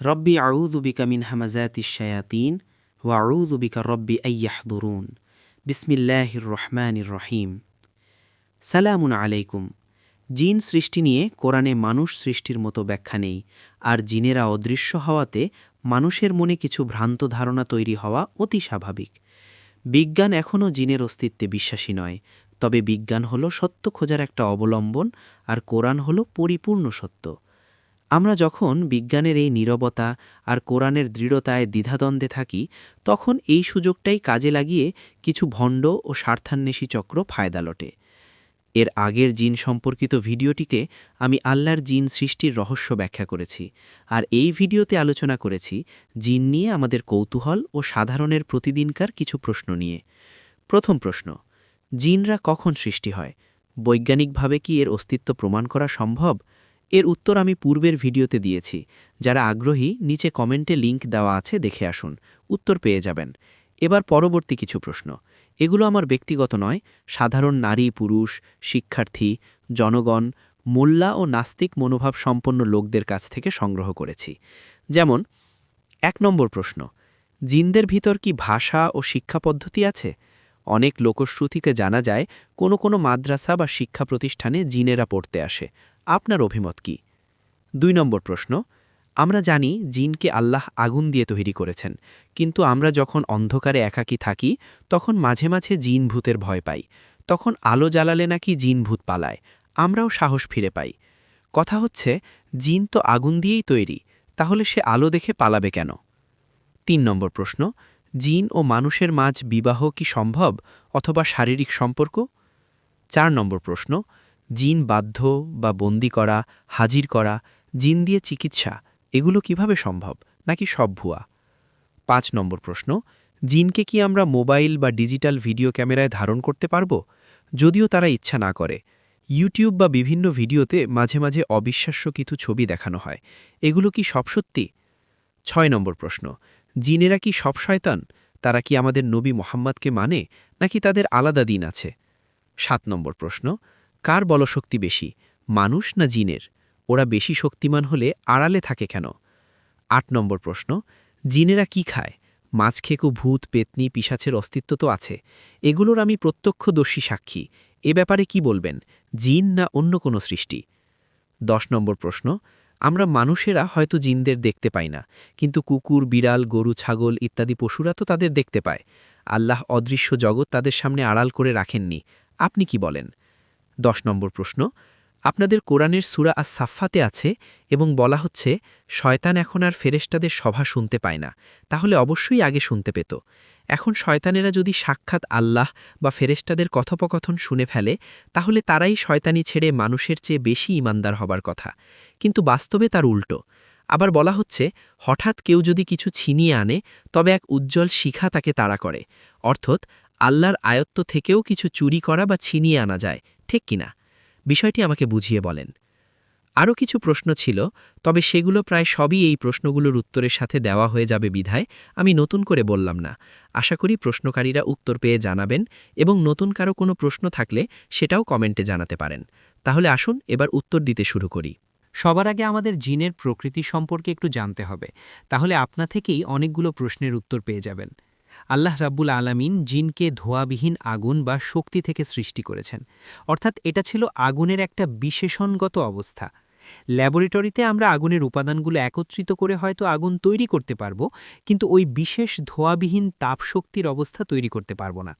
রব্বি আউদুবিকা মিন হামাজাতি শায়াতিন ওয়া আউদুবিকা রব্বি আইয়াহদুরুন বিসমিল্লাহির রহমানির রহিম। সালামুন আলাইকুম। জিন সৃষ্টি নিয়ে কোরআনে মানুষ সৃষ্টির মতো ব্যাখ্যা নেই, আর জিনেরা অদৃশ্য হওয়াতে মানুষের মনে কিছু ভ্রান্ত ধারণা তৈরি হওয়া অতি স্বাভাবিক। বিজ্ঞান এখনও জিনের অস্তিত্বে বিশ্বাসী নয়, তবে বিজ্ঞান হল সত্য খোঁজার একটা অবলম্বন, আর কোরআন হল পরিপূর্ণ সত্য। আমরা যখন বিজ্ঞানের এই নীরবতা আর কোরআনের দৃঢ়তায় দ্বিধাদ্বন্দ্বে থাকি, তখন এই সুযোগটাই কাজে লাগিয়ে কিছু ভণ্ড ও স্বার্থান্বেষী চক্র ফায়দা লটে। এর আগের জিন সম্পর্কিত ভিডিওটিতে আমি আল্লাহর জিন সৃষ্টির রহস্য ব্যাখ্যা করেছি আর এই ভিডিওতে আলোচনা করেছি জিন নিয়ে আমাদের কৌতূহল ও সাধারণের প্রতিদিনকার কিছু প্রশ্ন নিয়ে। প্রথম প্রশ্ন, জিনরা কখন সৃষ্টি হয়? বৈজ্ঞানিকভাবে কি এর অস্তিত্ব প্রমাণ করা সম্ভব? এর উত্তর আমি পূর্বের ভিডিওতে দিয়েছি। যারা আগ্রহী, নিচে কমেন্টে লিংক দেওয়া আছে, দেখে আসুন। উত্তর পেয়ে যাবেন। এবার পরবর্তী কিছু প্রশ্ন। এগুলো আমার ব্যক্তিগত নয়, সাধারণ নারী, পুরুষ, শিক্ষার্থী, জনগণ, মোল্লা ও নাস্তিক মনোভাব সম্পন্ন লোকদের কাছ থেকে সংগ্রহ করেছি। যেমন, এক নম্বর প্রশ্ন, জিনদের ভিতর কি ভাষা ও শিক্ষা পদ্ধতি আছে? অনেক লোকশ্রুতিকে জানা যায়, কোনো কোনো মাদ্রাসা বা শিক্ষা প্রতিষ্ঠানে জিনেরা পড়তে আসে। আপনার অভিমত কি? দুই নম্বর প্রশ্ন, আমরা জানি জিনকে আল্লাহ আগুন দিয়ে তৈরি করেছেন, কিন্তু আমরা যখন অন্ধকারে একাকী থাকি, তখন মাঝে মাঝে জিন ভূতের ভয় পাই, তখন আলো জ্বালালে নাকি জিন ভূত পালায়, আমরাও সাহস ফিরে পাই। কথা হচ্ছে, জিন তো আগুন দিয়েই তৈরি, তাহলে সে আলো দেখে পালাবে কেন? তিন নম্বর প্রশ্ন, জিন ও মানুষের মাঝ বিবাহ কি সম্ভব অথবা শারীরিক সম্পর্ক? চার নম্বর প্রশ্ন জিন বাধ্য বা বন্দি করা, হাজির করা, জিন দিয়ে চিকিৎসা, এগুলো কীভাবে সম্ভব, নাকি সব ভুয়া? পাঁচ নম্বর প্রশ্ন, জিনকে কি আমরা মোবাইল বা ডিজিটাল ভিডিও ক্যামেরায় ধারণ করতে পারব? যদিও তারা ইচ্ছা না করে। ইউটিউব বা বিভিন্ন ভিডিওতে মাঝে মাঝে অবিশ্বাস্য কিছু ছবি দেখানো হয়। এগুলো কি সব সত্যি? ছয় নম্বর প্রশ্ন, জিনেরা কি সব শয়তান? তারা কি আমাদের নবী মোহাম্মদকে মানে নাকি তাদের আলাদা দিন আছে? সাত নম্বর প্রশ্ন কার বলশক্তি বেশি, মানুষ না জিনের? ওরা বেশি শক্তিমান হলে আড়ালে থাকে কেন? আট নম্বর প্রশ্ন, জিনেরা কি খায়? মাছ খেকু, ভূত, পেতনি পিসাছের অস্তিত্ব তো আছে। এগুলোর আমি প্রত্যক্ষদর্শী সাক্ষী। এ ব্যাপারে কি বলবেন, জিন না অন্য কোনো সৃষ্টি? দশ নম্বর প্রশ্ন, আমরা মানুষেরা হয়তো জিনদের দেখতে পাই না, কিন্তু কুকুর, বিড়াল, গরু, ছাগল ইত্যাদি পশুরা তো তাদের দেখতে পায়। আল্লাহ অদৃশ্য জগৎ তাদের সামনে আড়াল করে রাখেননি। আপনি কি বলেন? দশ নম্বর প্রশ্ন, আপনাদের কোরআনের সুরা আর সাফাতে আছে এবং বলা হচ্ছে, শয়তান এখন আর ফেরেস্টাদের সভা শুনতে পায় না। তাহলে অবশ্যই আগে শুনতে পেত। এখন শয়তানেরা যদি সাক্ষাৎ আল্লাহ বা ফেরেস্টাদের কথোপকথন শুনে ফেলে, তাহলে তারাই শয়তানি ছেড়ে মানুষের চেয়ে বেশি ইমানদার হবার কথা। কিন্তু বাস্তবে তার উল্টো। আবার বলা হচ্ছে, হঠাৎ কেউ যদি কিছু ছিনিয়ে আনে, তবে এক উজ্জ্বল শিখা তাকে তাড়া করে। অর্থৎ আল্লাহর আয়ত্ত থেকেও কিছু চুরি করা বা ছিনিয়ে আনা যায় ঠিক কিনা? বিষয়টি আমাকে বুঝিয়ে বলেন। আরও কিছু প্রশ্ন ছিল, তবে সেগুলো প্রায় সবই এই প্রশ্নগুলোর উত্তরের সাথে দেওয়া হয়ে যাবে বিধায় আমি নতুন করে বললাম না। আশা করি প্রশ্নকারীরা উত্তর পেয়ে জানাবেন এবং নতুন কারও কোনো প্রশ্ন থাকলে সেটাও কমেন্টে জানাতে পারেন। তাহলে আসুন এবার উত্তর দিতে শুরু করি। সবার আগে আমাদের জিনের প্রকৃতি সম্পর্কে একটু জানতে হবে। তাহলে আপনা থেকেই অনেকগুলো প্রশ্নের উত্তর পেয়ে যাবেন। আল্লাহ রাব্বুল আলামিন জিনকে ধোয়াবিহীন আগুন বা শক্তি থেকে সৃষ্টি করেছেন। অর্থাৎ এটা ছিল আগুনের একটা বিশেষণগত অবস্থা। ল্যাবরেটরিতে আমরা আগুনের উপাদানগুলো একত্রিত করে হয়তো আগুন তৈরি করতে পারব, কিন্তু ওই বিশেষ ধোয়াবিহীন তাপশক্তির অবস্থা তৈরি করতে পারব না।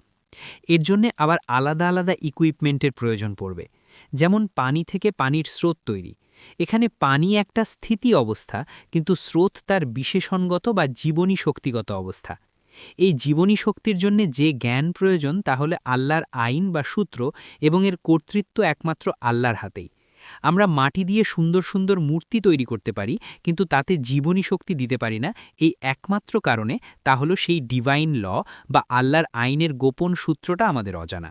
এর জন্যে আবার আলাদা আলাদা ইকুইপমেন্টের প্রয়োজন পড়বে। যেমন পানি থেকে পানির স্রোত তৈরি। এখানে পানি একটা স্থিতি অবস্থা, কিন্তু স্রোত তার বিশেষণগত বা জীবনী শক্তিগত অবস্থা। এই জীবনী শক্তির জন্য যে জ্ঞান প্রয়োজন, তাহলে আল্লাহর আইন বা সূত্র এবং এর কর্তৃত্ব একমাত্র আল্লাহর হাতেই। আমরা মাটি দিয়ে সুন্দর সুন্দর মূর্তি তৈরি করতে পারি, কিন্তু তাতে জীবনী শক্তি দিতে পারি না। এই একমাত্র কারণে, তা হলো সেই ডিভাইন ল বা আল্লাহর আইনের গোপন সূত্রটা আমাদের অজানা।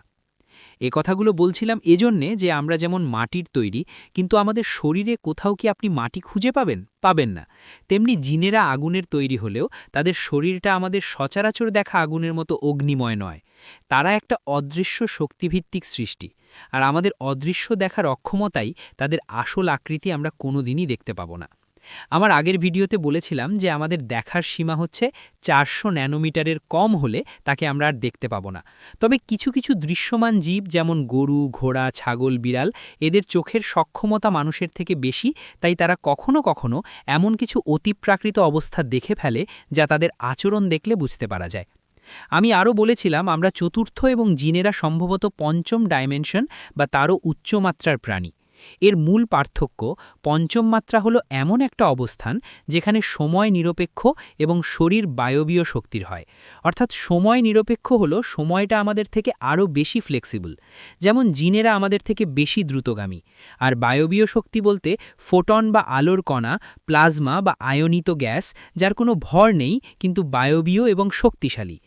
এ কথাগুলো বলছিলাম এজন্যে যে আমরা যেমন মাটির তৈরি, কিন্তু আমাদের শরীরে কোথাও কি আপনি মাটি খুঁজে পাবেন? পাবেন না। তেমনি জিনেরা আগুনের তৈরি হলেও তাদের শরীরটা আমাদের সচরাচর দেখা আগুনের মতো অগ্নিময় নয়। তারা একটা অদৃশ্য শক্তিভিত্তিক সৃষ্টি। আর আমাদের অদৃশ্য দেখার অক্ষমতাই তাদের আসল আকৃতি আমরা কোনোদিনই দেখতে পাব না। আমার আগের ভিডিওতে বলেছিলাম যে আমাদের দেখার সীমা হচ্ছে চারশো ন্যানোমিটারের কম হলে তাকে আমরা আর দেখতে পাবো না। তবে কিছু কিছু দৃশ্যমান জীব যেমন গরু, ঘোড়া, ছাগল, বিড়াল, এদের চোখের সক্ষমতা মানুষের থেকে বেশি, তাই তারা কখনো কখনো এমন কিছু অতিপ্রাকৃত অবস্থা দেখে ফেলে যা তাদের আচরণ দেখলে বুঝতে পারা যায়। আমি আরও বলেছিলাম, আমরা চতুর্থ এবং জিনেরা সম্ভবত পঞ্চম ডাইমেনশন বা তারও উচ্চমাত্রার প্রাণী। এর মূল পার্থক্য পঞ্চম মাত্রা হলো এমন একটা অবস্থান যেখানে সময় নিরপেক্ষ এবং শরীর বায়বীয় শক্তির হয়। অর্থাৎ সময় নিরপেক্ষ হলো সময়টা আমাদের থেকে আরও বেশি ফ্লেক্সিবল যেমন জিনেরা আমাদের থেকে বেশি দ্রুতগামী। আর বায়বীয় শক্তি বলতে ফোটন বা আলোর কণা, প্লাজমা বা আয়নিত গ্যাস, যার কোনো ভর নেই, কিন্তু বায়বীয় এবং শক্তিশালী।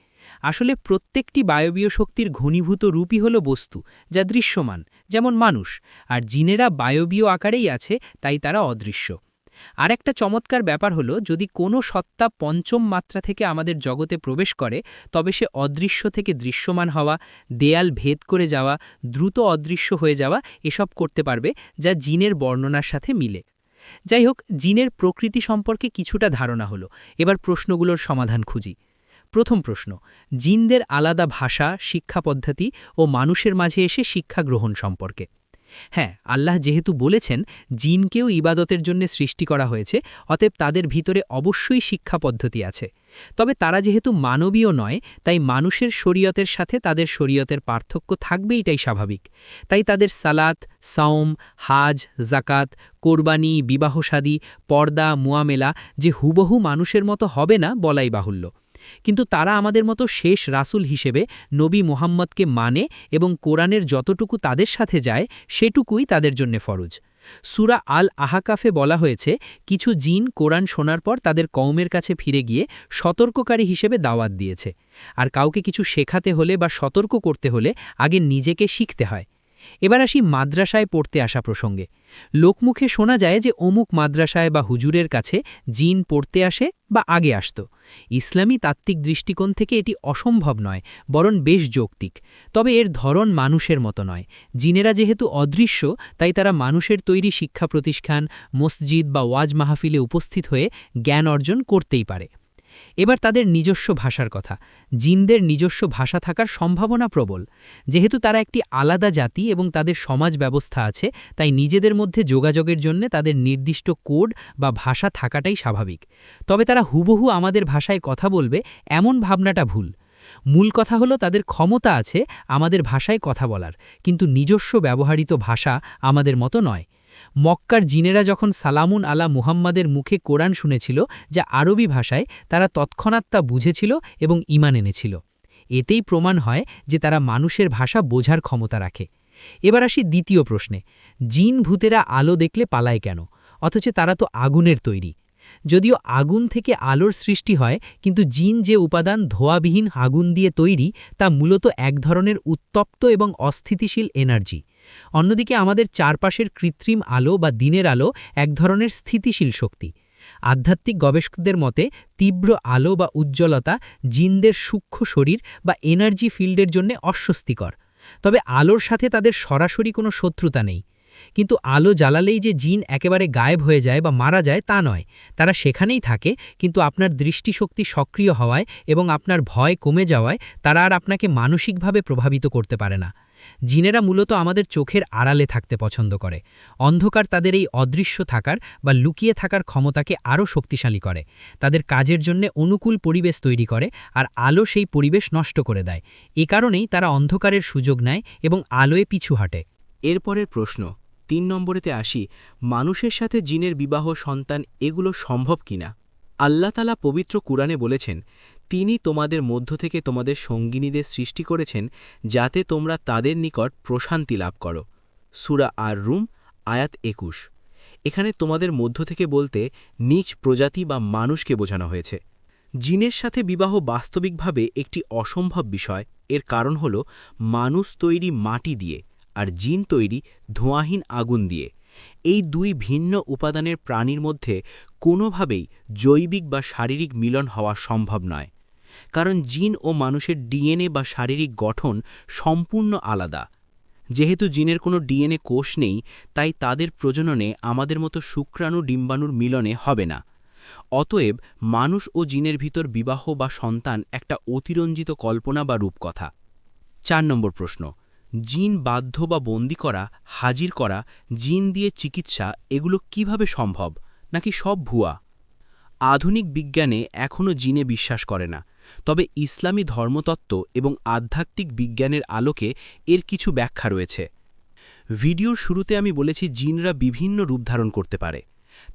আসলে প্রত্যেকটি বায়বীয় শক্তির ঘনীভূত রূপই হল বস্তু, যা দৃশ্যমান, যেমন মানুষ, আর জিনেরা বায়বীয় আকারেই আছে, তাই তারা অদৃশ্য। আর একটা চমৎকার ব্যাপার হলো, যদি কোনো সত্তা পঞ্চম মাত্রা থেকে আমাদের জগতে প্রবেশ করে, তবে সে অদৃশ্য থেকে দৃশ্যমান হওয়া, দেয়াল ভেদ করে যাওয়া, দ্রুত অদৃশ্য হয়ে যাওয়া, এসব করতে পারবে, যা জিনের বর্ণনার সাথে মিলে। যাই হোক, জিনের প্রকৃতি সম্পর্কে কিছুটা ধারণা হলো। এবার প্রশ্নগুলোর সমাধান খুঁজি। প্রথম প্রশ্ন, জিনদের আলাদা ভাষা, শিক্ষা পদ্ধতি ও মানুষের মাঝে এসে শিক্ষা গ্রহণ সম্পর্কে। হ্যাঁ আল্লাহ যেহেতু বলেছেন জিনকেও ইবাদতের জন্য সৃষ্টি করা হয়েছে, অতএব তাদের ভিতরে অবশ্যই শিক্ষা পদ্ধতি আছে। তবে তারা যেহেতু মানবীয় নয়, তাই মানুষের শরীয়তের সাথে তাদের শরীয়তের পার্থক্য থাকবে এটাই স্বাভাবিক। তাই তাদের সালাত, সাওম, হাজ জাকাত কোরবানি বিবাহসাদী পর্দা, মুয়ামেলা যে হুবহু মানুষের মতো হবে না বলাই বাহুল্য। কিন্তু তারা আমাদের মতো শেষ রাসুল হিসেবে নবী মোহাম্মদকে মানে এবং কোরআনের যতটুকু তাদের সাথে যায়, সেটুকুই তাদের জন্য ফরজ। সুরা আল আহাকাফে বলা হয়েছে, কিছু জিন কোরআন শোনার পর তাদের কৌমের কাছে ফিরে গিয়ে সতর্ককারী হিসেবে দাওয়াত দিয়েছে। আর কাউকে কিছু শেখাতে হলে বা সতর্ক করতে হলে আগে নিজেকে শিখতে হয়। এবার আসি মাদ্রাসায় পড়তে আসা প্রসঙ্গে। লোকমুখে শোনা যায় যে অমুক মাদ্রাসায় বা হুজুরের কাছে জিন পড়তে আসে বা আগে আসত। ইসলামী তাত্ত্বিক দৃষ্টিকোণ থেকে এটি অসম্ভব নয়, বরং বেশ যৌক্তিক। তবে এর ধরন মানুষের মতো নয়। জিনেরা যেহেতু অদৃশ্য, তাই তারা মানুষের তৈরি শিক্ষা প্রতিষ্ঠান, মসজিদ বা ওয়াজ মাহফিলে উপস্থিত হয়ে জ্ঞান অর্জন করতেই পারে। এবার তাদের নিজস্ব ভাষার কথা। জিনদের নিজস্ব ভাষা থাকার সম্ভাবনা প্রবল। যেহেতু তারা একটি আলাদা জাতি এবং তাদের সমাজ ব্যবস্থা আছে, তাই নিজেদের মধ্যে যোগাযোগের জন্য তাদের নির্দিষ্ট কোড বা ভাষা থাকাটাই স্বাভাবিক। তবে তারা হুবহু আমাদের ভাষায় কথা বলবে, এমন ভাবনাটা ভুল। মূল কথা হলো তাদের ক্ষমতা আছে আমাদের ভাষায় কথা বলার, কিন্তু নিজস্ব ব্যবহৃত ভাষা আমাদের মতো নয়। মক্কার জিনেরা যখন সালামুন আলা মুহাম্মাদের মুখে কোরআন শুনেছিল, যা আরবি ভাষায়, তারা তৎক্ষণাৎ তা বুঝেছিল এবং ইমান এনেছিল। এতেই প্রমাণ হয় যে তারা মানুষের ভাষা বোঝার ক্ষমতা রাখে। এবার আসি দ্বিতীয় প্রশ্নে। জিন ভূতেরা আলো দেখলে পালায় কেন? অথচ তারা তো আগুনের তৈরি। যদিও আগুন থেকে আলোর সৃষ্টি হয়, কিন্তু জিন যে উপাদান ধোয়াবিহীন আগুন দিয়ে তৈরি, তা মূলত এক ধরনের উত্তপ্ত এবং অস্থিতিশীল এনার্জি। অন্যদিকে আমাদের চারপাশের কৃত্রিম আলো বা দিনের আলো এক ধরনের স্থিতিশীল শক্তি। আধ্যাত্মিক গবেষকদের মতে, তীব্র আলো বা উজ্জ্বলতা জিনদের সূক্ষ্ম শরীর বা এনার্জি ফিল্ডের জন্য অস্বস্তিকর। তবে আলোর সাথে তাদের সরাসরি কোনো শত্রুতা নেই। কিন্তু আলো জ্বালালেই যে জিন একেবারে গায়েব হয়ে যায় বা মারা যায় তা নয়। তারা সেখানেই থাকে, কিন্তু আপনার দৃষ্টিশক্তি সক্রিয় হওয়ায় এবং আপনার ভয় কমে যাওয়ায় তারা আর আপনাকে মানসিকভাবে প্রভাবিত করতে পারে না। জিনেরা মূলত আমাদের চোখের আড়ালে থাকতে পছন্দ করে। অন্ধকার তাদের এই অদৃশ্য থাকার বা লুকিয়ে থাকার ক্ষমতাকে আরও শক্তিশালী করে। তাদের কাজের জন্য অনুকূল পরিবেশ তৈরি করে আর আলো সেই পরিবেশ নষ্ট করে দেয়। এ কারণেই তারা অন্ধকারের সুযোগ নেয় এবং আলোয় পিছু হাঁটে। এরপরের প্রশ্ন, তিন নম্বরেতে আসি, মানুষের সাথে জিনের বিবাহ সন্তান এগুলো সম্ভব কিনা? আল্লাহ তালা পবিত্র কুরআনে বলেছেন তিনি তোমাদের মধ্য থেকে তোমাদের সঙ্গিনীদের সৃষ্টি করেছেন, যাতে তোমরা তাদের নিকট প্রশান্তি লাভ করো। সুরা আর রুম আয়াত একুশ। এখানে তোমাদের মধ্য থেকে বলতে নিজ প্রজাতি বা মানুষকে বোঝানো হয়েছে। জিনের সাথে বিবাহ বাস্তবিকভাবে একটি অসম্ভব বিষয়। এর কারণ হল মানুষ তৈরি মাটি দিয়ে আর জিন তৈরি ধোঁয়াহীন আগুন দিয়ে। এই দুই ভিন্ন উপাদানের প্রাণীর মধ্যে কোনোভাবেই জৈবিক বা শারীরিক মিলন হওয়া সম্ভব নয়। কারণ জিন ও মানুষের ডিএনএ বা শারীরিক গঠন সম্পূর্ণ আলাদা। যেহেতু জিনের কোনো ডিএনএ কোষ নেই, তাই তাদের প্রজননে আমাদের মতো শুক্রাণু ডিম্বাণুর মিলনে হবে না। অতএব মানুষ ও জিনের ভিতর বিবাহ বা সন্তান একটা অতিরঞ্জিত কল্পনা বা রূপকথা। চার নম্বর প্রশ্ন। জিন বাধ্য বা বন্দি করা, হাজির করা, জিন দিয়ে চিকিৎসা, এগুলো কীভাবে সম্ভব? নাকি সব ভুয়া? আধুনিক বিজ্ঞানে এখনও জিনে বিশ্বাস করে না। তবে ইসলামী ধর্মতত্ত্ব এবং আধ্যাত্মিক বিজ্ঞানের আলোকে এর কিছু ব্যাখ্যা রয়েছে। ভিডিওর শুরুতে আমি বলেছি জিনরা বিভিন্ন রূপ ধারণ করতে পারে।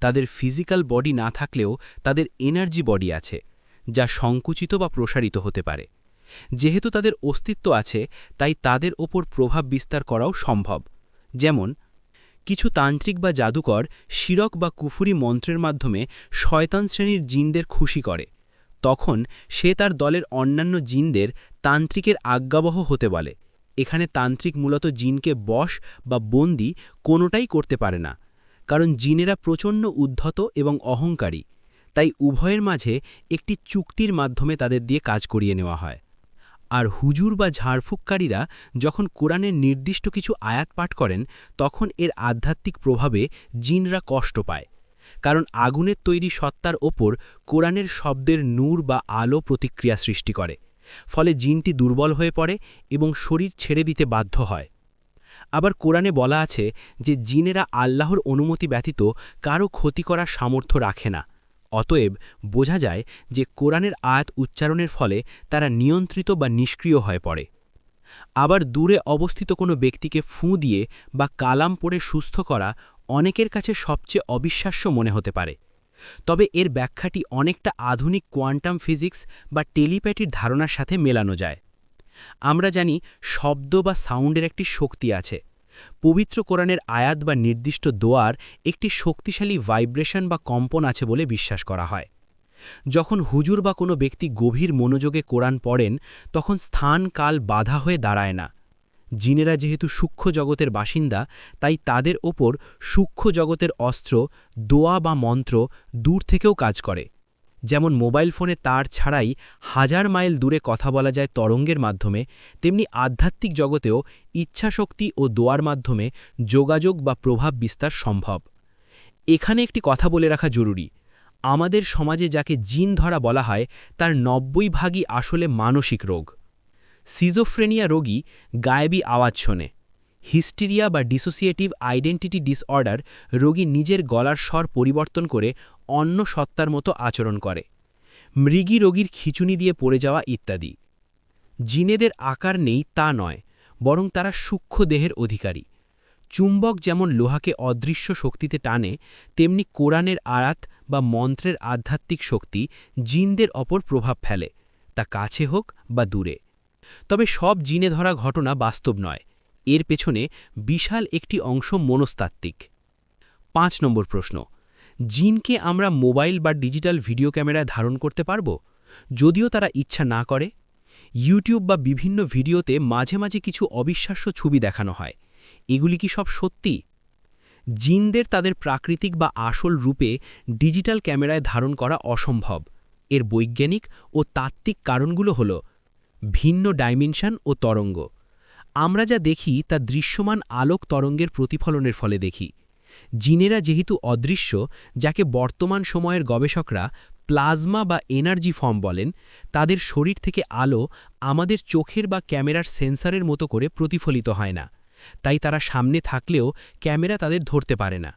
তাদের ফিজিক্যাল বডি না থাকলেও তাদের এনার্জি বডি আছে, যা সংকুচিত বা প্রসারিত হতে পারে। যেহেতু তাদের অস্তিত্ব আছে, তাই তাদের ওপর প্রভাব বিস্তার করাও সম্ভব। যেমন কিছু তান্ত্রিক বা জাদুকর শিরক বা কুফুরি মন্ত্রের মাধ্যমে শয়তান শ্রেণির জিনদের খুশি করে। তখন সে তার দলের অন্যান্য জিনদের তান্ত্রিকের আজ্ঞাবহ হতে বলে। এখানে তান্ত্রিক মূলত জিনকে বশ বা বন্দি কোনোটাই করতে পারে না, কারণ জিনেরা প্রচণ্ড উদ্ধত এবং অহংকারী। তাই উভয়ের মাঝে একটি চুক্তির মাধ্যমে তাদের দিয়ে কাজ করিয়ে নেওয়া হয়। আর হুজুর বা ঝাড়ফুঁককারীরা যখন কোরআনের নির্দিষ্ট কিছু আয়াত পাঠ করেন, তখন এর আধ্যাত্মিক প্রভাবে জিনরা কষ্ট পায়। কারণ আগুনের তৈরি সত্তার ওপর কোরআনের শব্দের নূর বা আলো প্রতিক্রিয়া সৃষ্টি করে। ফলে জিনটি দুর্বল হয়ে পড়ে এবং শরীর ছেড়ে দিতে বাধ্য হয়। আবার কোরআনে বলা আছে যে, জিনেরা আল্লাহর অনুমতি ব্যতীত কারও ক্ষতি করার সামর্থ্য রাখে না। অতএব বোঝা যায় যে কোরআনের আয়াত উচ্চারণের ফলে তারা নিয়ন্ত্রিত বা নিষ্ক্রিয় হয়ে পড়ে। আবার দূরে অবস্থিত কোনো ব্যক্তিকে ফুঁ দিয়ে বা কালাম পড়ে সুস্থ করা অনেকের কাছে সবচেয়ে অবিশ্বাস্য মনে হতে পারে। তবে এর ব্যাখ্যাটি অনেকটা আধুনিক কোয়ান্টাম ফিজিক্স বা টেলিপ্যাটির ধারণার সাথে মেলানো যায়। আমরা জানি শব্দ বা সাউন্ডের একটি শক্তি আছে। পবিত্র কোরআনের আয়াত বা নির্দিষ্ট দোয়ার একটি শক্তিশালী ভাইব্রেশন বা কম্পন আছে বলে বিশ্বাস করা হয়। যখন হুজুর বা কোনো ব্যক্তি গভীর মনোযোগে কোরআন পড়েন, তখন স্থান, কাল বাধা হয়ে দাঁড়ায় না। জিনেরা যেহেতু সূক্ষ্ম জগতের বাসিন্দা, তাই তাদের ওপর সূক্ষ্ম জগতের অস্ত্র, দোয়া বা মন্ত্র দূর থেকেও কাজ করে। যেমন মোবাইল ফোনে তার ছাড়াই হাজার মাইল দূরে কথা বলা যায় তরঙ্গের মাধ্যমে, তেমনি আধ্যাত্মিক জগতেও ইচ্ছাশক্তি ও দোয়ার মাধ্যমে যোগাযোগ বা প্রভাব বিস্তার সম্ভব। এখানে একটি কথা বলে রাখা জরুরি। আমাদের সমাজে যাকে জিন ধরা বলা হয়, তার নব্বই ভাগই আসলে মানসিক রোগ। সিজোফ্রেনিয়া রোগী গায়েবী আওয়াজ শোনে। হিস্টিরিয়া বা ডিসোসিয়েটিভ আইডেন্টিটি ডিসঅর্ডার রোগী নিজের গলার স্বর পরিবর্তন করে অন্য সত্তার মতো আচরণ করে, মৃগী রোগীর খিচুনি দিয়ে পড়ে যাওয়া ইত্যাদি। জিনেদের আকার নেই তা নয়, বরং তারা সূক্ষ্ম দেহের অধিকারী। চুম্বক যেমন লোহাকে অদৃশ্য শক্তিতে টানে, তেমনি কোরআনের আয়াত বা মন্ত্রের আধ্যাত্মিক শক্তি জিনদের অপর প্রভাব ফেলে, তা কাছে হোক বা দূরে। তবে সব জিনে ধরা ঘটনা বাস্তব নয়। এর পেছনে বিশাল একটি অংশ মনস্তাত্ত্বিক। পাঁচ নম্বর প্রশ্ন, জিনকে আমরা মোবাইল বা ডিজিটাল ভিডিও ক্যামেরায় ধারণ করতে পারব? যদিও তারা ইচ্ছা না করে, ইউটিউব বা বিভিন্ন ভিডিওতে মাঝে মাঝে কিছু অবিশ্বাস্য ছবি দেখানো হয়। এগুলি কি সব সত্যি? জিনদের তাদের প্রাকৃতিক বা আসল রূপে ডিজিটাল ক্যামেরায় ধারণ করা অসম্ভব। এর বৈজ্ঞানিক ও তাত্ত্বিক কারণগুলো হল, ভিন্ন ডাইমেনশন ও তরঙ্গ। আমরা যা দেখি তা দৃশ্যমান আলোক তরঙ্গের প্রতিফলনের ফলে দেখি। জিনেরা যেহেতু অদৃশ্য, যাকে বর্তমান সময়ের গবেষকরা প্লাজমা বা এনার্জি ফর্ম বলেন, তাদের শরীর থেকে আলো আমাদের চোখের বা ক্যামেরার সেন্সারের মতো করে প্রতিফলিত হয় না। তাই তারা সামনে থাকলেও ক্যামেরা তাদের ধরতে পারে না।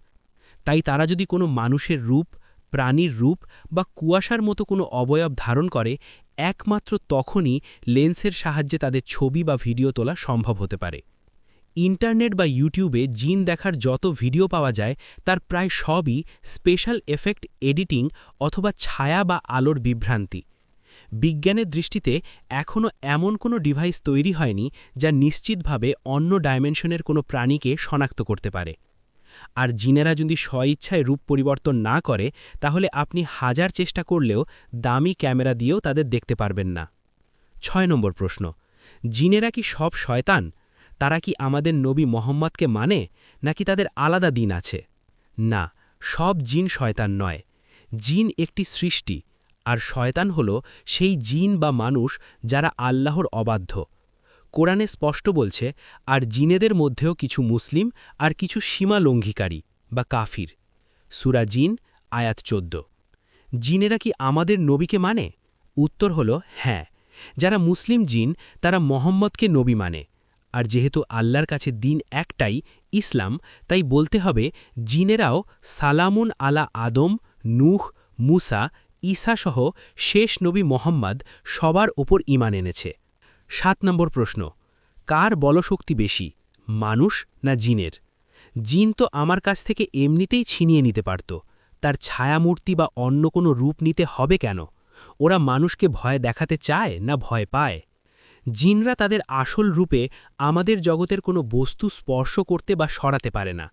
তাই তারা যদি কোনো মানুষের রূপ, প্রাণীর রূপ বা কুয়াশার মতো কোনো অবয়ব ধারণ করে একমাত্র তখনই লেন্সের সাহায্যে তাদের ছবি বা ভিডিও তোলা সম্ভব হতে পারে। ইন্টারনেট বা ইউটিউবে জিন দেখার যত ভিডিও পাওয়া যায়, তার প্রায় সবই স্পেশাল এফেক্ট এডিটিং অথবা ছায়া বা আলোর বিভ্রান্তি। বিজ্ঞানের দৃষ্টিতে এখনও এমন কোনো ডিভাইস তৈরি হয়নি যা নিশ্চিতভাবে অন্য ডাইমেনশনের কোনো প্রাণীকে শনাক্ত করতে পারে। আর জিনেরা যদি স্বইচ্ছায় রূপ পরিবর্তন না করে, তাহলে আপনি হাজার চেষ্টা করলেও দামি ক্যামেরা দিয়েও তাদের দেখতে পারবেন না। ছয় নম্বর প্রশ্ন, জিনেরা কি সব শয়তান? তারা কি আমাদের নবী মোহাম্মদকে মানে নাকি তাদের আলাদা দিন আছে? না, সব জিন শয়তান নয়। জিন একটি সৃষ্টি, আর শয়তান হল সেই জিন বা মানুষ যারা আল্লাহর অবাধ্য। কোরআনে স্পষ্ট বলছে, আর জিনেদের মধ্যেও কিছু মুসলিম আর কিছু সীমা লঙ্ঘিকারী বা কাফির। সুরা জিন, আয়াত চোদ্দ। জিনেরা কি আমাদের নবীকে মানে? উত্তর হল হ্যাঁ। যারা মুসলিম জিন, তারা মোহাম্মদকে নবী মানে। আর যেহেতু আল্লাহর কাছে দিন একটাই, ইসলাম, তাই বলতে হবে, জিনেরাও সালামুন আলা আদম, নূহ, মুসা, ঈসা সহ শেষ নবী মোহাম্মদ সবার ওপর ইমান এনেছে। সাত নম্বর প্রশ্ন, কার বলশক্তি বেশি, মানুষ না জিনের? জিন তো আমার কাছ থেকে এমনিতেই ছিনিয়ে নিতে পারত, তার ছায়ামূর্তি বা অন্য কোনো রূপ নিতে হবে কেন? ওরা মানুষকে ভয় দেখাতে চায় না ভয় পায়? জিনরা তাদের আসল রূপে আমাদের জগতের কোনো বস্তু স্পর্শ করতে বা সরাতে পারে না।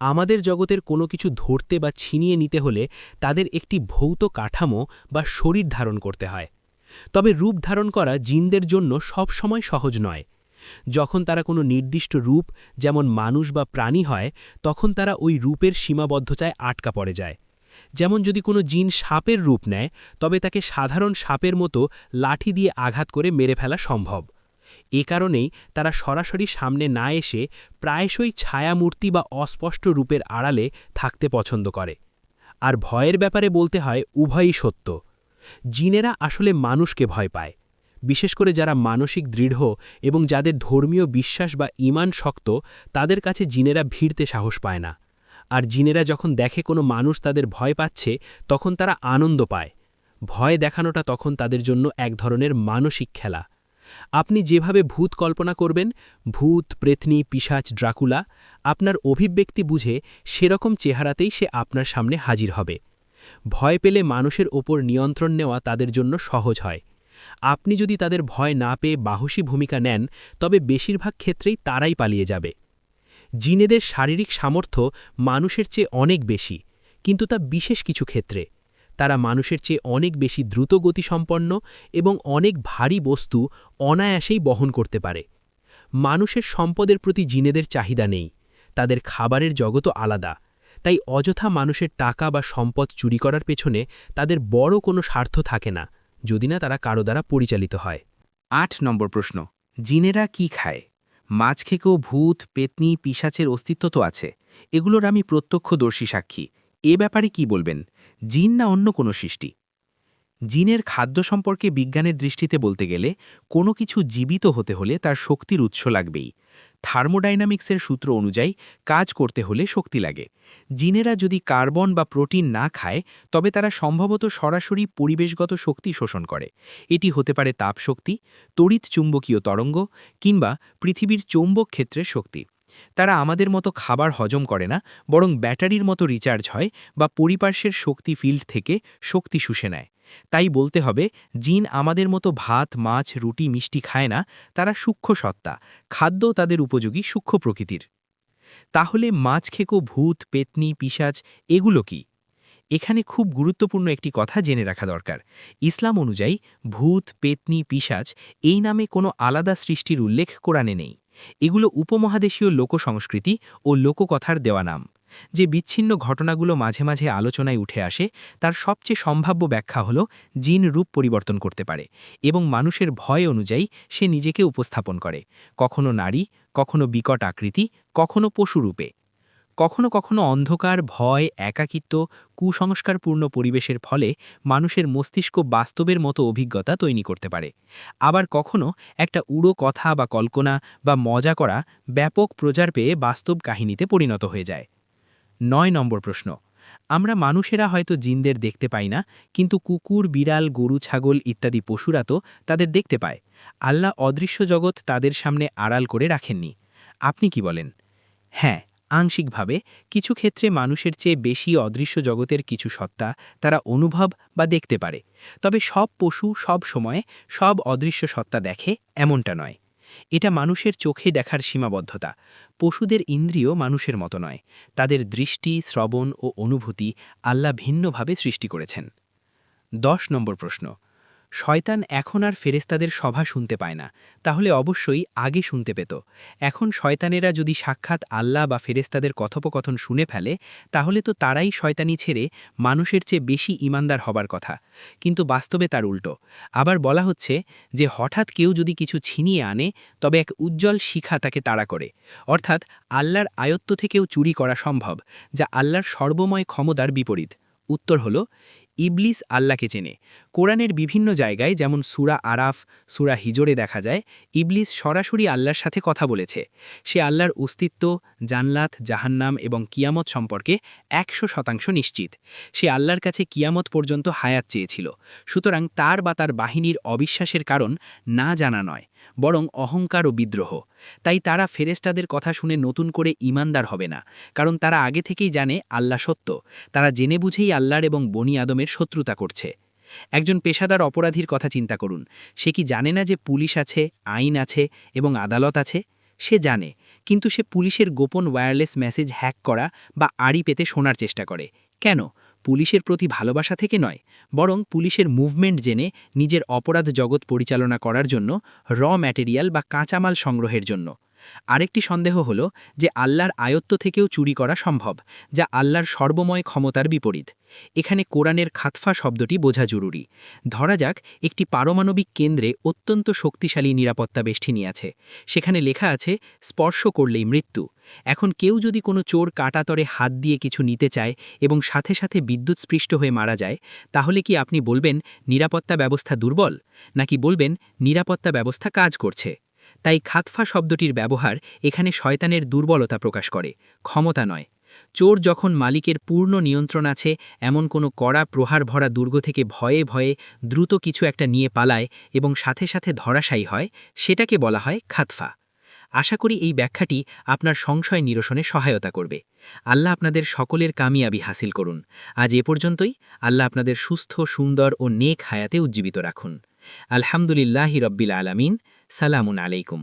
আমাদের জগতের কোনো কিছু ধরতে বা ছিনিয়ে নিতে হলে তাদের একটি ভৌত কাঠামো বা শরীর ধারণ করতে হয়। তবে রূপ ধারণ করা জিনদের জন্য সব সময় সহজ নয়। যখন তারা কোনো নির্দিষ্ট রূপ, যেমন মানুষ বা প্রাণী হয়, তখন তারা ওই রূপের সীমাবদ্ধতায় আটকা পড়ে যায়। যেমন যদি কোনো জিন সাপের রূপ নেয়, তবে তাকে সাধারণ সাপের মতো লাঠি দিয়ে আঘাত করে মেরে ফেলা সম্ভব। এ কারণেই তারা সরাসরি সামনে না এসে প্রায়শই ছায়ামূর্তি বা অস্পষ্ট রূপের আড়ালে থাকতে পছন্দ করে। আর ভয়ের ব্যাপারে বলতে হয়, উভয়ই সত্য। জিনেরা আসলে মানুষকে ভয় পায়। বিশেষ করে যারা মানসিক দৃঢ় এবং যাদের ধর্মীয় বিশ্বাস বা ইমান শক্ত, তাদের কাছে জিনেরা ভিড়তে সাহস পায় না। আর জিনেরা যখন দেখে কোনো মানুষ তাদের ভয় পাচ্ছে, তখন তারা আনন্দ পায়। ভয় দেখানোটা তখন তাদের জন্য এক ধরনের মানসিক খেলা। আপনি যেভাবে ভূত কল্পনা করবেন, ভূত, প্রেতনি পিসাচ ড্রাকুলা, আপনার অভিব্যক্তি বুঝে সেরকম চেহারাতেই সে আপনার সামনে হাজির হবে। ভয় পেলে মানুষের ওপর নিয়ন্ত্রণ নেওয়া তাদের জন্য সহজ হয়। আপনি যদি তাদের ভয় না পেয়ে বাহসী ভূমিকা নেন, তবে বেশিরভাগ ক্ষেত্রেই তারাই পালিয়ে যাবে। জিনেদের শারীরিক সামর্থ্য মানুষের চেয়ে অনেক বেশি, কিন্তু তা বিশেষ কিছু ক্ষেত্রে। তারা মানুষের চেয়ে অনেক বেশি দ্রুত গতিসম্পন্ন এবং অনেক ভারী বস্তু অনায়াসেই বহন করতে পারে। মানুষের সম্পদের প্রতি জিনেদের চাহিদা নেই, তাদের খাবারের জগতও আলাদা। তাই অযথা মানুষের টাকা বা সম্পদ চুরি করার পেছনে তাদের বড় কোনো স্বার্থ থাকে না, যদি না তারা কারও দ্বারা পরিচালিত হয়। আট নম্বর প্রশ্ন, জিনেরা কি খায়? মাছ খেকেও ভূত, পেতনি পিসাচের অস্তিত্ব তো আছে। এগুলোর আমি প্রত্যক্ষদর্শী সাক্ষী। এ ব্যাপারে কি বলবেন? জিন না অন্য কোনো সৃষ্টি? জিনের খাদ্য সম্পর্কে বিজ্ঞানের দৃষ্টিতে বলতে গেলে কোনো কিছু জীবিত হতে হলে তার শক্তির উৎস লাগবেই। থার্মোডাইনামিক্সের সূত্র অনুযায়ী কাজ করতে হলে শক্তি লাগে। জিনেরা যদি কার্বন বা প্রোটিন না খায়, তবে তারা সম্ভবত সরাসরি পরিবেশগত শক্তি শোষণ করে। এটি হতে পারে তাপশক্তি, তড়িৎ চুম্বকীয় তরঙ্গ, কিংবা পৃথিবীর চৌম্বক ক্ষেত্রের শক্তি। তারা আমাদের মতো খাবার হজম করে না, বরং ব্যাটারির মতো রিচার্জ হয় বা পরিপার্শ্বের শক্তি ফিল্ড থেকে শক্তি শুষে নেয়। তাই বলতে হবে, জিন আমাদের মতো ভাত, মাছ, রুটি, মিষ্টি খায় না, তারা সূক্ষ্ম সত্তা, খাদ্য তাদের উপযোগী সূক্ষ্ম প্রকৃতির। তাহলে মাছ খেকো ভূত, পেতনি পিসাজ এগুলো কি? এখানে খুব গুরুত্বপূর্ণ একটি কথা জেনে রাখা দরকার। ইসলাম অনুযায়ী ভূত, পেতনি পিসাজ এই নামে কোনো আলাদা সৃষ্টির উল্লেখ কোরআনে নেই। এগুলো উপমহাদেশীয় লোকসংস্কৃতি ও লোককথার দেওয়া নাম। যে বিচ্ছিন্ন ঘটনাগুলো মাঝে মাঝে আলোচনায় উঠে আসে, তার সবচেয়ে সম্ভাব্য ব্যাখ্যা হল জিন রূপ পরিবর্তন করতে পারে এবং মানুষের ভয় অনুযায়ী সে নিজেকে উপস্থাপন করে। কখনো নারী, কখনো বিকট আকৃতি, কখনো পশুরূপে কখনো কখনো অন্ধকার, ভয়, একাকিত্ব, কুসংস্কারপূর্ণ পরিবেশের ফলে মানুষের মস্তিষ্ক বাস্তবের মতো অভিজ্ঞতা তৈরি করতে পারে। আবার কখনো একটা উড়ো কথা বা কল্পনা বা মজা করা ব্যাপক প্রচার পেয়ে বাস্তব কাহিনীতে পরিণত হয়ে যায়। নয় নম্বর প্রশ্ন। আমরা মানুষেরা হয়তো জিনদের দেখতে পাই না, কিন্তু কুকুর, বিড়াল, গরু, ছাগল ইত্যাদি পশুরা তো তাদের দেখতে পায়। আল্লাহ অদৃশ্য জগৎ তাদের সামনে আড়াল করে রাখেননি। আপনি কি বলেন? হ্যাঁ আংশিকভাবে কিছু ক্ষেত্রে মানুষের চেয়ে বেশি অদৃশ্য জগতের কিছু সত্তা তারা অনুভব বা দেখতে পারে। তবে সব পশু সব সময়ে সব অদৃশ্য সত্তা দেখে এমনটা নয়। এটা মানুষের চোখে দেখার সীমাবদ্ধতা। পশুদের ইন্দ্রিয় মানুষের মতো নয়। তাদের দৃষ্টি, শ্রবণ ও অনুভূতি আল্লাহ ভিন্নভাবে সৃষ্টি করেছেন। দশ নম্বর প্রশ্ন। শয়তান এখন আর ফেরেস্তাদের সভা শুনতে পায় না। তাহলে অবশ্যই আগে শুনতে পেত। এখন শয়তানেরা যদি সাক্ষাৎ আল্লাহ বা ফেরেস্তাদের কথোপকথন শুনে ফেলে, তাহলে তো তারাই শয়তানি ছেড়ে মানুষের চেয়ে বেশি ইমানদার হবার কথা। কিন্তু বাস্তবে তার উল্টো। আবার বলা হচ্ছে যে, হঠাৎ কেউ যদি কিছু ছিনিয়ে আনে, তবে এক উজ্জ্বল শিখা তাকে তাড়া করে। অর্থাৎ আল্লাহর আয়ত্ত থেকেও চুরি করা সম্ভব, যা আল্লাহর সর্বময় ক্ষমতার বিপরীত। উত্তর হল, ইবলিস আল্লাহকে চেনে। কোরআনের বিভিন্ন জায়গায়, যেমন সুরা আরাফ, সুরা হিজরে দেখা যায়, ইবলিস সরাসরি আল্লাহর সাথে কথা বলেছে। সে আল্লাহর অস্তিত্ব, জান্নাত, জাহান্নাম এবং কিয়ামত সম্পর্কে একশো শতাংশ নিশ্চিত। সে আল্লাহর কাছে কিয়ামত পর্যন্ত হায়াত চেয়েছিল। সুতরাং তার বা তার বাহিনীর অবিশ্বাসের কারণ না জানা নয়, বরং অহংকার ও বিদ্রোহ। তাই তারা ফেরেস্তাদের কথা শুনে নতুন করে ইমানদার হবে না, কারণ তারা আগে থেকেই জানে আল্লাহ সত্য। তারা জেনে বুঝেই আল্লাহর এবং বনি আদমের শত্রুতা করছে। একজন পেশাদার অপরাধীর কথা চিন্তা করুন। সে কি জানে না যে পুলিশ আছে, আইন আছে এবং আদালত আছে? সে জানে, কিন্তু সে পুলিশের গোপন ওয়্যারলেস মেসেজ হ্যাক করা বা আড়ি পেতে শোনার চেষ্টা করে। কেন? পুলিশের প্রতি ভালোবাসা থেকে নয়, বরং পুলিশের মুভমেন্ট জেনে নিজের অপরাধ জগৎ পরিচালনা করার জন্য র ম্যাটেরিয়াল বা কাঁচামাল সংগ্রহের জন্য। আরেকটি সন্দেহ হল যে আল্লাহর আয়ত্ত থেকেও চুরি করা সম্ভব, যা আল্লাহর সর্বময় ক্ষমতার বিপরীত। এখানে কোরআনের খাতফা শব্দটি বোঝা জরুরি। ধরা যাক, একটি পারমাণবিক কেন্দ্রে অত্যন্ত শক্তিশালী নিরাপত্তা বেষ্টিনী আছে। সেখানে লেখা আছে, স্পর্শ করলেই মৃত্যু। এখন কেউ যদি কোনো চোর কাটাতরে হাত দিয়ে কিছু নিতে চায় এবং সাথে সাথে বিদ্যুৎস্পৃষ্ট হয়ে মারা যায়, তাহলে কি আপনি বলবেন, নিরাপত্তা ব্যবস্থা দুর্বল? নাকি বলবেন, নিরাপত্তা ব্যবস্থা কাজ করছে। তাই খাতফা শব্দটির ব্যবহার এখানে শয়তানের দুর্বলতা প্রকাশ করে, ক্ষমতা নয়। চোর যখন মালিকের পূর্ণ নিয়ন্ত্রণ আছে, এমন কোনো কড়া প্রহার ভরা দুর্গ থেকে ভয়ে ভয়ে দ্রুত কিছু একটা নিয়ে পালায় এবং সাথে সাথে ধরাশায়ী হয়, সেটাকে বলা হয় খাতফা। আশা করি এই ব্যাখ্যাটি আপনার সংশয় নিরসনে সহায়তা করবে। আল্লাহ আপনাদের সকলের কামিয়াবি হাসিল করুন। আজ এ পর্যন্তই। আল্লাহ আপনাদের সুস্থ, সুন্দর ও নেক হায়াতে উজ্জীবিত রাখুন। আলহামদুলিল্লাহি রব্বিল আলামিন। সালামুন আলাইকুম